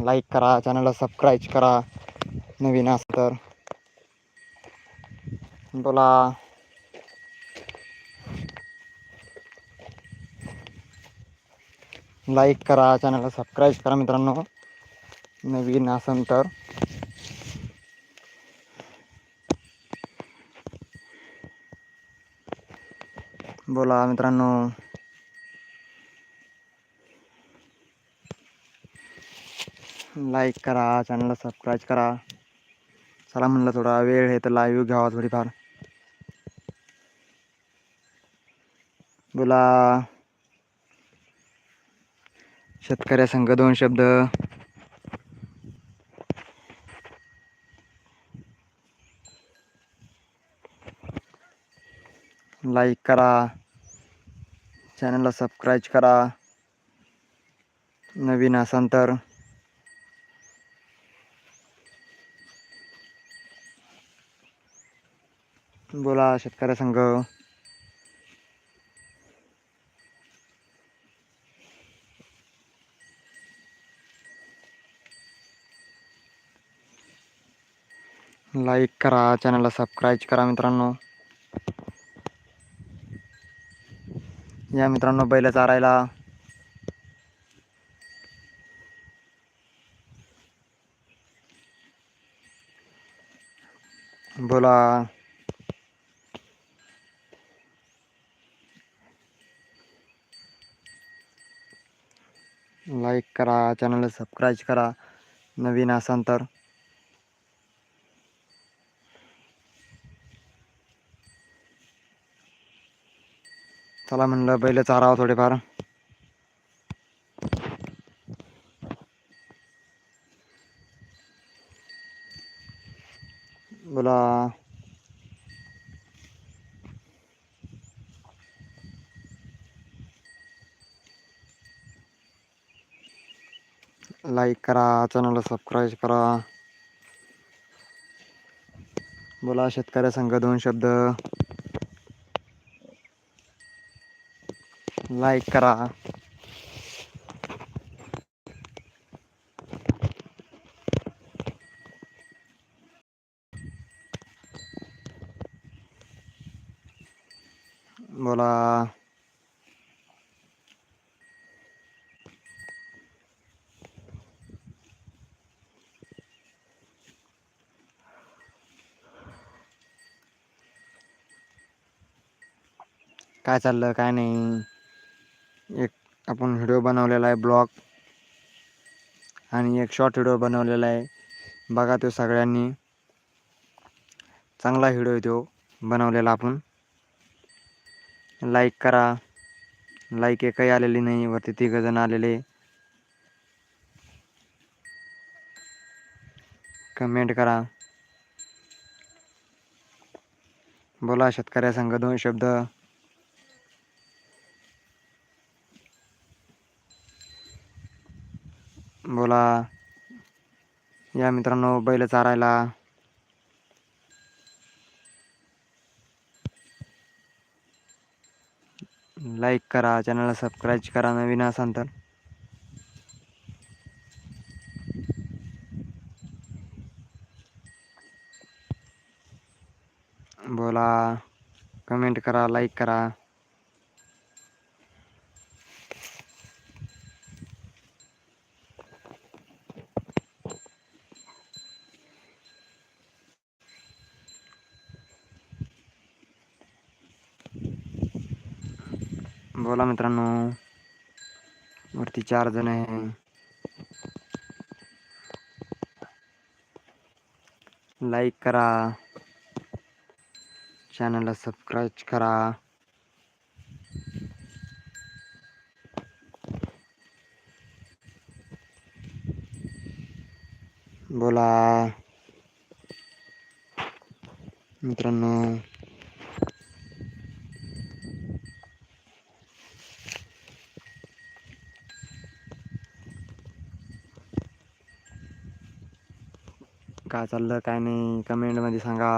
Like करा चॅनलला subscribe करा नवीन असं तर. बोला. लाईक करा चॅनलला सबस्क्राईब करा मित्रांनो. नवीन असन तर. बोला मित्रांनो. लाईक करा चॅनलला सबस्क्राईब करा. चला म्हणलं थोडा वेळ आहे तर लाईव्ह घ्यावा थोडीफार. बोला. शेतकऱ्या संघ दोन शब्द. लाईक करा. चॅनलला सबस्क्राईब करा. नवीन असाल तर. बोला शेतकऱ्या संघ. लाईक करा चॅनलला सबस्क्राईब करा मित्रांनो. या मित्रांनो बैल चारायला बोला. लाईक करा चॅनलला सबस्क्राईब करा. नवीन असाल तर. चला म्हणलं बैल चारावं थोडेफार. बोला. लाईक करा चॅनलला सबस्क्राईब करा. बोला शेतकऱ्या संघ दोन शब्द. लाईक करा. बोला. काय चाललं काय नाही. एक आपण व्हिडिओ बनवलेला आहे ब्लॉग. आणि एक शॉर्ट व्हिडिओ बनवलेला आहे. बघा तो सगळ्यांनी. चांगला व्हिडिओ आहे तो बनवलेला आपण. लाईक करा. लाईक एकही आलेली नाही वरती तिघजण आलेले. कमेंट करा. बोला शेतकऱ्या संघ दोन शब्द. बोला. या मित्रांनो बैल चारायला. लाईक करा चॅनलला सबस्क्राईब करा नवीन असाल तर. बोला. कमेंट करा लाईक करा. बोला मित्रांनो. वरती चार जण आहे. लाईक करा. चॅनलला सबस्क्राईब करा. बोला. मित्रांनो. काय चाललं काय नाही. कमेंटमध्ये सांगा.